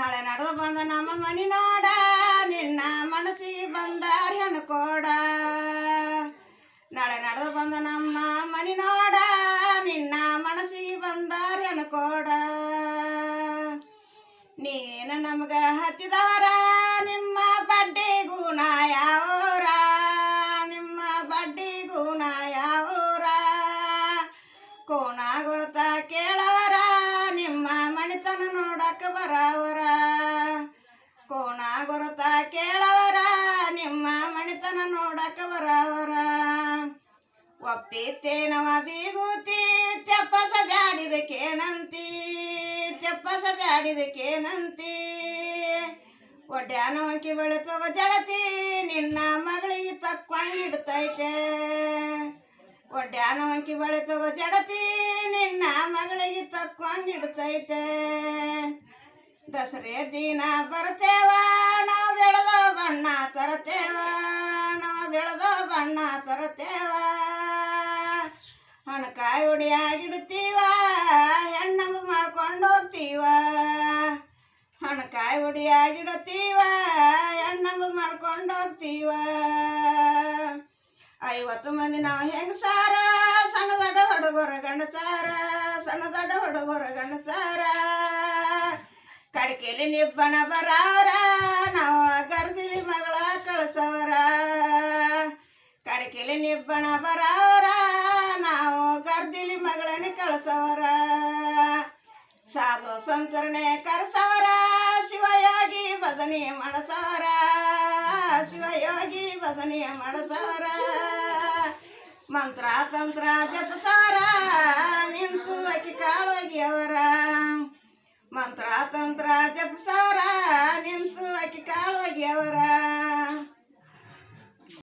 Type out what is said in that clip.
ನಡೆದು ಬಂದ ನಮ್ಮ ಮನಿ ನೋಡ, ನಿನ್ನ ಮನಸ್ಸಿಗೆ ಬಂದ ಹೆಣ್ಣು ಕೋಡ. ನಾಳೆ ನಡೆದು ಬಂದ ನಮ್ಮ ಮನಿ ನೋಡ, ನಿನ್ನ ಮನಸ್ಸಿಗೆ ಬಂದ ಹೆಣ್ಣು ಕೋಡ. ನೀನು ನಮಗ ಹತ್ತಿದವರ, ನಿಮ್ಮ ಬಡ್ಡಿ ಗುಣ ಯಾವೂರ? ನಿಮ್ಮ ಬಡ್ಡಿ ಗುಣ ಯಾವೂರ? ಕೋಣ ಗುರುತ ಕೇಳವರ, ನಿಮ್ಮ ಮಣಿತನ ನೋಡಕ್ಕೆ ಬರವ? ಗುರುತ ಕೇಳವರ? ನಿಮ್ಮ ಮಣಿತನ ನೋಡಕ ಬರವರ? ಒಪ್ಪಿತೇನವ ಬೀಗೂತಿ, ತೆಪ್ಪಸ ಬ್ಯಾಡಿದಕ್ಕೇನಂತಿ ತೆಪ್ಪಸ ಬ್ಯಾಡಿದಕ್ಕೇನಂತಿ ಒಡ್ಯಾನವಂಕಿ ಬೆಳೆತೋಗ ಜಡತಿ, ನಿನ್ನ ಮಗಳಿಗೆ ತಕ್ಕಿಡ್ತೈತೆ ಒಡ್ಯಾನ ಹೊಂಕಿ ಬೆಳೆತೋಗ ಜಡತಿ, ನಿನ್ನ ಮಗಳಿಗೆ ತಕ್ವಂಗಿಡ್ತೈತೆ ದಸರೆ ದಿನ ಬರ್ತೇವಾ ತರತೇವ, ನಾವು ಬೆಳೆದ ಬಣ್ಣ ತರತೇವ. ಹಣಕಾಯಿ ಹೊಡಿಯಾಗಿಡ್ತೀವ ಹೆಣ್ಣಮ್ಮ ಮಾಡ್ಕೊಂಡು ಹೋಗ್ತೀವ. ಹಣಕಾಯಿ ಹೊಡಿಯಾಗಿಡತೀವ ಹೆಣ್ಣಮ್ಮ ಮಾಡ್ಕೊಂಡು ಹೋಗ್ತೀವ. ಐವತ್ತು ಮಂದಿ ನಾವು ಹೆಂಗಸಾರ ಸಣ್ಣ ದೊಡ್ಡ ಹುಡುಗರ ಗಂಡಸಾರ ಸಣ್ಣ ದೊಡ್ಡ ಹುಡುಗರ ಗಂಡಸಾರ ಕಡಿಕೆಲಿ ನಿಬ್ಬಣ ಬರಾರ ಕಡ್ಕೆಲಿ ನಿಬ್ಬಣ ಬರವರ ನಾವು ಗರ್ದಿಲಿ ಮಗಳನ್ನ ಕಳಸವರ ಸಾಧು ಸಂತರಣೆ ಕರ್ಸವರ ಶಿವಯೋಗಿ ಭಜನೆ ಮಾಡಸವರ ಶಿವಯೋಗಿ ಭಜನೆ ಮಾಡಸವರ ಮಂತ್ರ ತಂತ್ರ ಜಪಸವರ ನಿಂತು ಅಕ್ಕಿ ಕಾಳೋಗಿಯವರ. ಮಂತ್ರ ತಂತ್ರ ಜಪಸವರ